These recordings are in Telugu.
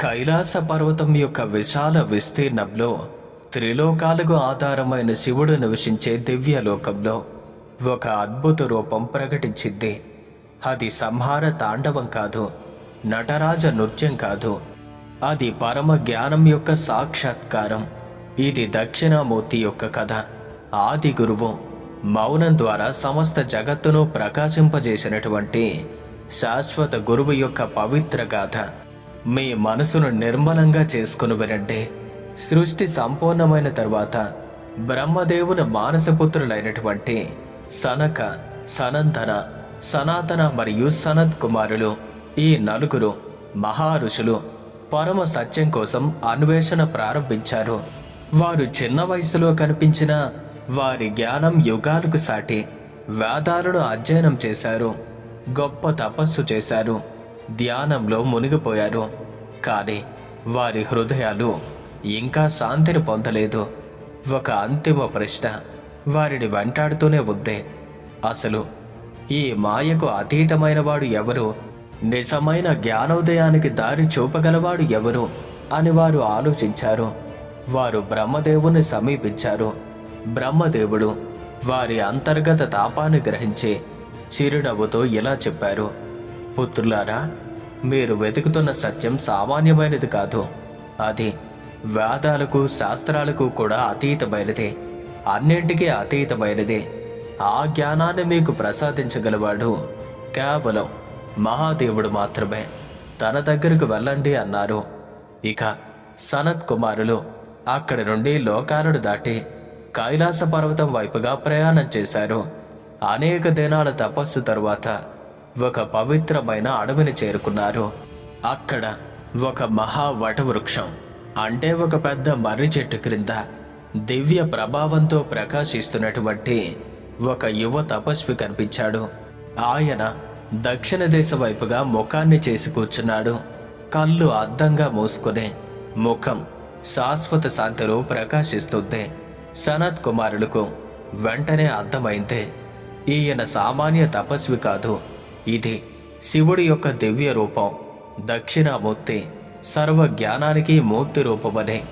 కైలాస పర్వతం యొక్క విశాల విస్తీర్ణంలో త్రిలోకాలకు ఆధారమైన శివుడు నివసించే దివ్యలోకంలో ఒక అద్భుత రూపం ప్రకటించింది. అది సంహార తాండవం కాదు నటరాజ నృత్యం కాదు. అది పరమ జ్ఞానం యొక్క సాక్షాత్కారం. ఇది దక్షిణామూర్తి యొక్క కథ. ఆది గురువు మౌనం ద్వారా సమస్త జగత్తును ప్రకాశింపజేసినటువంటి శాశ్వత గురువు యొక్క పవిత్ర గాథ. మీ మనసును నిర్మలంగా చేసుకుని వినండి. సృష్టి సంపూర్ణమైన తర్వాత బ్రహ్మదేవుని మానసపుత్రులైనటువంటి సనక సనందన సనాతన మరియు సనత్ కుమారులు ఈ నలుగురు మహా ఋషులు పరమ సత్యం కోసం అన్వేషణ ప్రారంభించారు. వారు చిన్న వయసులో కనిపించిన వారి జ్ఞానం యుగాలకు సాటి వేదాలను అధ్యయనం చేశారు. గొప్ప తపస్సు చేశారు. ధ్యానంలో మునిగిపోయారు. కానీ వారి హృదయాలు ఇంకా శాంతిని పొందలేదు. ఒక అంతిమ ప్రశ్న వారిని వెంటాడుతూనే ఉంది. అసలు ఈ మాయకు అతీతమైన వాడు ఎవరు? నిజమైన జ్ఞానోదయానికి దారి చూపగలవాడు ఎవరు? అని వారు ఆలోచించారు. వారు బ్రహ్మదేవుని సమీపించారు. బ్రహ్మదేవుడు వారి అంతర్గత తాపాన్ని గ్రహించి చిరునవ్వుతో ఇలా చెప్పారు. పుత్రులారా మీరు వెతుకుతున్న సత్యం సామాన్యమైనది కాదు. అది వేదాలకు శాస్త్రాలకు కూడా అతీతమైనది. అన్నింటికీ అతీతమైనది. ఆ జ్ఞానాన్ని మీకు ప్రసాదించగలవాడు కేవలం మహాదేవుడు మాత్రమే. తన దగ్గరకు వెళ్ళండి అన్నారు. ఇక సనత్ కుమారులు అక్కడి నుండి లోకాలను దాటి కైలాస పర్వతం వైపుగా ప్రయాణం చేశారు. అనేక దినాల తపస్సు తరువాత ఒక పవిత్రమైన అడవిని చేరుకున్నారు. అక్కడ ఒక మహా వటవృక్షం అంటే ఒక పెద్ద మర్రి చెట్టు క్రింద దివ్య ప్రభావంతో ప్రకాశిస్తున్నటువంటి ఒక యువ తపస్వి కనిపించాడు. ఆయన దక్షిణ దేశ వైపుగా ముఖాన్ని చేసి కూర్చున్నాడు. కళ్ళు అద్దంగా మూసుకునే ముఖం శాశ్వత శాంతిలో ప్రకాశిస్తుంది. సనత్ కుమారులకు వెంటనే అర్థమైంది ఈయన సామాన్య తపస్వి కాదు. ఇది శివుడి యొక్క దివ్య రూపం. దక్షిణామూర్తి సర్వ జ్ఞానానికి మూర్తి రూపమని.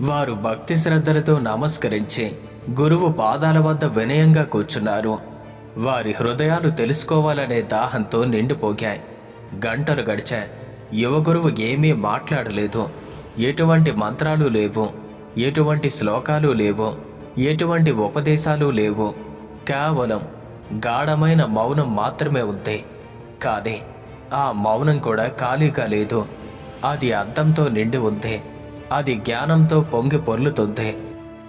వారు భక్తి శ్రద్ధలతో నమస్కరించి గురువు పాదాల వద్ద వినయంగా కూర్చున్నారు. వారి హృదయాలు తెలుసుకోవాలనే దాహంతో నిండిపోగాయి. గంటలు గడిచాయి. యువగురువు ఏమీ మాట్లాడలేదు. ఎటువంటి మంత్రాలు లేవు. ఎటువంటి శ్లోకాలు లేవు. ఎటువంటి ఉపదేశాలు లేవు. కేవలం గాఢమైన మౌనం మాత్రమే ఉంది కానీ ఆ మౌనం కూడా ఖాళీగా లేదు. అది అర్థంతో నిండి ఉంది అది జ్ఞానంతో పొంగి పొర్లుతుంది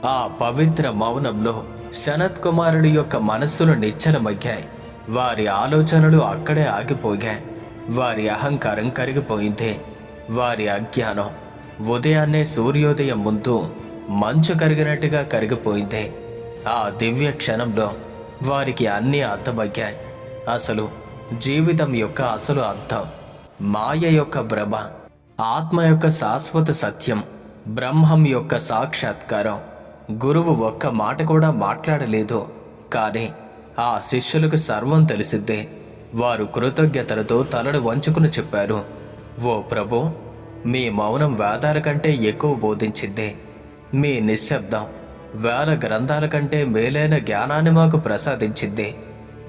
ఆ పవిత్ర మౌనంలో శనత్ కుమారుడి యొక్క మనస్సులు నిశ్చలమయ్యాయి. వారి ఆలోచనలు అక్కడే ఆగిపోయాయి. వారి అహంకారం కరిగిపోయింది. వారి అజ్ఞానం ఉదయాన్నే సూర్యోదయం ముందు మంచు కరిగినట్టుగా కరిగిపోయింది. ఆ దివ్య క్షణంలో వారికి అన్నీ అర్థమయ్యాయి. అసలు జీవితం యొక్క అసలు అర్థం. మాయ యొక్క భ్రమ ఆత్మ యొక్క శాశ్వత సత్యం బ్రహ్మం యొక్క సాక్షాత్కారం. గురువు ఒక్క మాట కూడా మాట్లాడలేదు. కానీ ఆ శిష్యులకు సర్వం తెలిసిద్దే. వారు కృతజ్ఞతలతో తలడు వంచుకుని చెప్పారు. ఓ ప్రభు మీ మౌనం వేదాల కంటే ఎక్కువ బోధించింది మీ నిశ్శబ్దం వేల గ్రంథాల కంటే మేలైన జ్ఞానాన్ని మాకు ప్రసాదించింది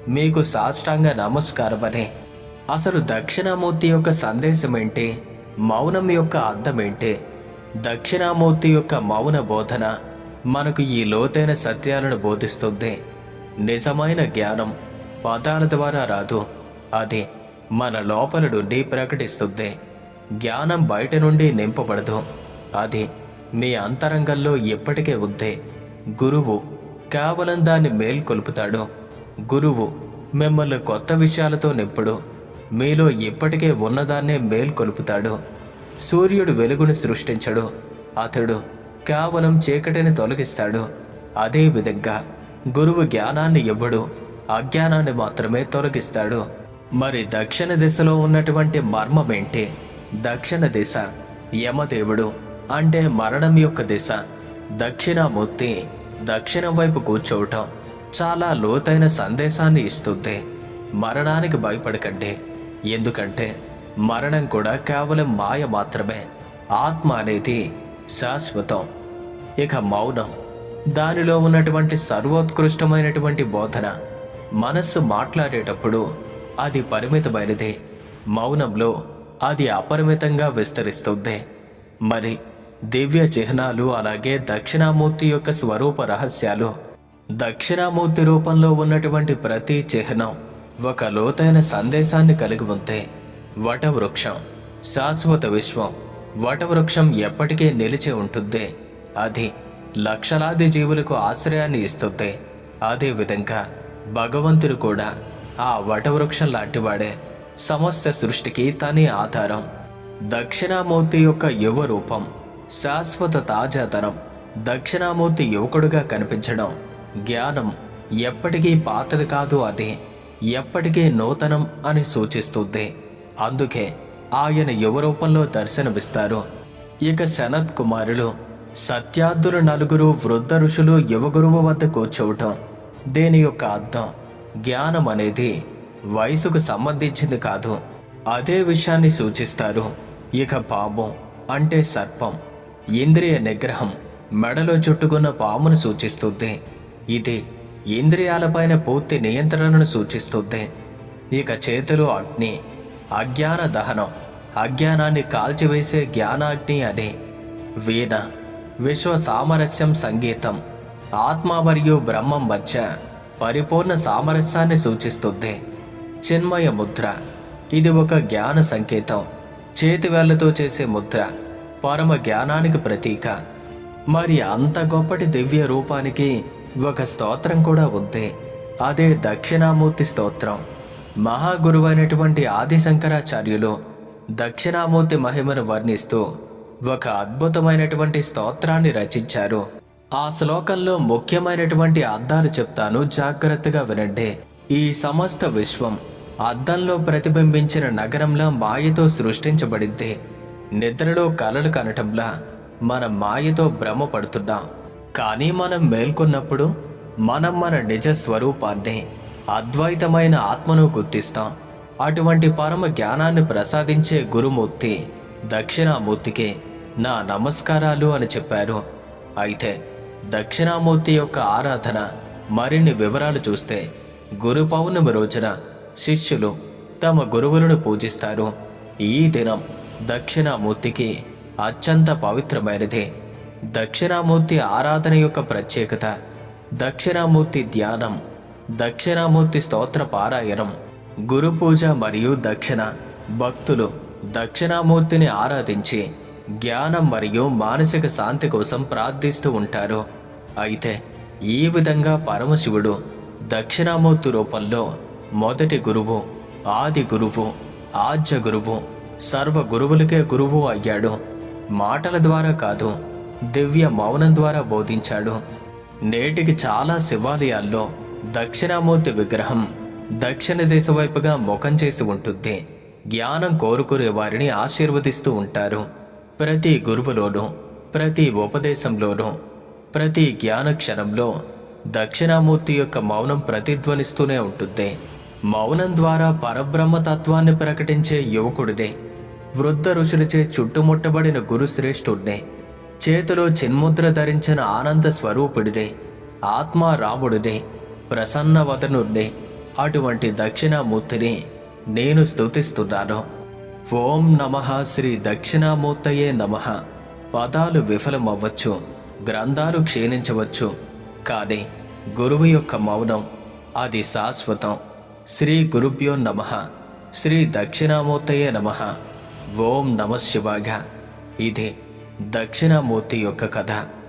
మీకు సాష్టాంగ నమస్కారమని. అసలు దక్షిణామూర్తి యొక్క సందేశం ఏంటి మౌనం యొక్క అర్థం ఏంటి దక్షిణామూర్తి యొక్క మౌన బోధన మనకు ఈ లోతైన సత్యాలను బోధిస్తుంది. నిజమైన జ్ఞానం పదాల ద్వారా రాదు. అది మన లోపల నుండి ప్రకటిస్తుంది. జ్ఞానం బయట నుండి నింపబడదు. అది మీ అంతరంగంలో ఎప్పటికే ఉంది. గురువు కేవలం దాన్ని మేల్కొల్పుతాడు. గురువు మిమ్మల్ని కొత్త విషయాలతో నింపుడు. మీలో ఇప్పటికే ఉన్నదాన్నే మేల్కొల్పుతాడు. సూర్యుడు వెలుగును సృష్టించడు. అతడు కేవలం చీకటిని తొలగిస్తాడు. అదేవిధంగా గురువు జ్ఞానాన్ని ఇవ్వడు. అజ్ఞానాన్ని మాత్రమే తొలగిస్తాడు. మరి దక్షిణ దిశలో ఉన్నటువంటి మర్మమేంటి? దక్షిణ దిశ యమదేవుడు అంటే మరణం యొక్క దిశ. దక్షిణామూర్తి దక్షిణం వైపు కూర్చోవటం. చాలా లోతైన సందేశాన్ని ఇస్తుంది. మరణానికి భయపడకండి. ఎందుకంటే మరణం కూడా కేవలం మాయ మాత్రమే. ఆత్మ అనేది శాశ్వతం. ఇక మౌనం. దానిలో ఉన్నటువంటి సర్వోత్కృష్టమైనటువంటి బోధన. మనస్సు మాట్లాడేటప్పుడు అది పరిమితమైనది. మౌనంలో అది అపరిమితంగా విస్తరిస్తుంది. మరి దివ్య చిహ్నాలు అలాగే దక్షిణామూర్తి యొక్క స్వరూప రహస్యాలు దక్షిణామూర్తి రూపంలో ఉన్నటువంటి ప్రతి చిహ్నం ఒక లోతైన సందేశాన్ని కలిగి ఉంటే వటవృక్షం శాశ్వత విశ్వం వటవృక్షం ఎప్పటికీ నిలిచి ఉంటుంది. అది లక్షలాది జీవులకు ఆశ్రయాన్ని ఇస్తుంది. అదేవిధంగా భగవంతుడు కూడా ఆ వటవృక్షం లాంటివాడే సమస్త సృష్టికి తనే ఆధారం. దక్షిణామూర్తి యొక్క యువ రూపం శాశ్వత తాజాతనం దక్షిణామూర్తి యువకుడుగా కనిపించడం జ్ఞానం ఎప్పటికీ పాతది కాదు అది ఎప్పటికీ నూతనం అని సూచిస్తుంది. అందుకే ఆయన యువ రూపంలో దర్శనమిస్తారు? ఇక సనత్ కుమారులు సత్యార్థులు నలుగురు వృద్ధ ఋషులు యువగురువు వద్ద కూర్చోవటం దేని యొక్క అర్థం జ్ఞానం అనేది వయసుకు సంబంధించింది కాదు అదే విషయాన్ని సూచిస్తారు. ఇక పాపం అంటే సర్పం ఇంద్రియ నిగ్రహం మెడలో చుట్టుకున్న పామును సూచిస్తుంది. ఇది ఇంద్రియాలపైన పూర్తి నియంత్రణను సూచిస్తుంది. ఇక చేతులు అగ్ని అజ్ఞాన దహనం అజ్ఞానాన్ని కాల్చివేసే జ్ఞానాగ్ని అని వీణ విశ్వ సామరస్యం సంగీతం ఆత్మ మరియు బ్రహ్మం మధ్య పరిపూర్ణ సామరస్యాన్ని సూచిస్తుంది. చిన్మయ ముద్ర ఇది ఒక జ్ఞాన సంకేతం. చేతివేళ్ళతో చేసే ముద్ర పరమ జ్ఞానానికి ప్రతీక. మరి అంత గొప్పటి దివ్య రూపానికి ఒక స్తోత్రం కూడా ఉంది అదే దక్షిణామూర్తి స్తోత్రం. మహాగురువైనటువంటి ఆది శంకరాచార్యులు దక్షిణామూర్తి మహిమను వర్ణిస్తూ ఒక అద్భుతమైనటువంటి స్తోత్రాన్ని రచించారు. ఆ శ్లోకంలో ముఖ్యమైనటువంటి అర్థాలు చెప్తాను జాగ్రత్తగా వినండి. ఈ సమస్త విశ్వం అద్దంలో ప్రతిబింబించిన నగరంలా మాయతో సృష్టించబడింది. నిద్రలో కలలు కనటంలా మన మాయతో భ్రమపడుతున్నాం. కానీ మనం మేల్కొన్నప్పుడు మనం మన నిజ స్వరూపాన్ని అద్వైతమైన ఆత్మను గుర్తిస్తాం. అటువంటి పరమ జ్ఞానాన్ని ప్రసాదించే గురుమూర్తి దక్షిణామూర్తికి నా నమస్కారాలు అని చెప్పారు. అయితే దక్షిణామూర్తి యొక్క ఆరాధన మరిన్ని వివరాలు చూస్తే గురు పౌర్ణమి రోజున శిష్యులు తమ గురువులను పూజిస్తారు. ఈ దినం దక్షిణామూర్తికి అత్యంత పవిత్రమైనది. దక్షిణామూర్తి ఆరాధన యొక్క ప్రత్యేకత దక్షిణామూర్తి ధ్యానం దక్షిణామూర్తి స్తోత్ర పారాయణం గురు పూజ మరియు దక్షిణ భక్తులు దక్షిణామూర్తిని ఆరాధించి జ్ఞానం మరియు మానసిక శాంతి కోసం ప్రార్థిస్తూ ఉంటారు. అయితే ఈ విధంగా పరమశివుడు దక్షిణామూర్తి రూపంలో మొదటి గురువు ఆది గురువు ఆద్య గురువు సర్వ గురువులకే గురువు అయ్యాడు. మాటల ద్వారా కాదు దివ్య మౌనం ద్వారా బోధించాడు. నేటికి చాలా శివాలయాల్లో దక్షిణామూర్తి విగ్రహం దక్షిణ దేశ వైపుగా ముఖం చేసి ఉంటుంది. జ్ఞానం కోరుకునే వారిని ఆశీర్వదిస్తూ ఉంటారు. ప్రతి గురువులోనూ ప్రతి ఉపదేశంలోనూ ప్రతి జ్ఞాన క్షణంలో దక్షిణామూర్తి యొక్క మౌనం ప్రతిధ్వనిస్తూనే ఉంటుంది. మౌనం ద్వారా పరబ్రహ్మ తత్వాన్ని ప్రకటించే యువకుడిదే. వృద్ధ ఋషులచే చుట్టుముట్టబడిన గురుశ్రేష్ఠుడినే. చేతిలో చిన్ముద్ర ధరించిన ఆనంద స్వరూపుడిదే ఆత్మారాముడిదే రాముడిదే అటువంటి దక్షిణామూర్తిని నేను స్తుతిస్తున్నాను. ఓం నమ శ్రీ దక్షిణామూర్తయే నమ. పదాలు విఫలమవ్వచ్చు గ్రంథాలు క్షీణించవచ్చు కానీ గురువు యొక్క మౌనం అది శాశ్వతం. శ్రీ గురుభ్యో నమ. శ్రీ దక్షిణామూర్తయే నమ. ఓం నమ శివాయ. ఇది దక్షిణామూర్తి యొక్క కథ.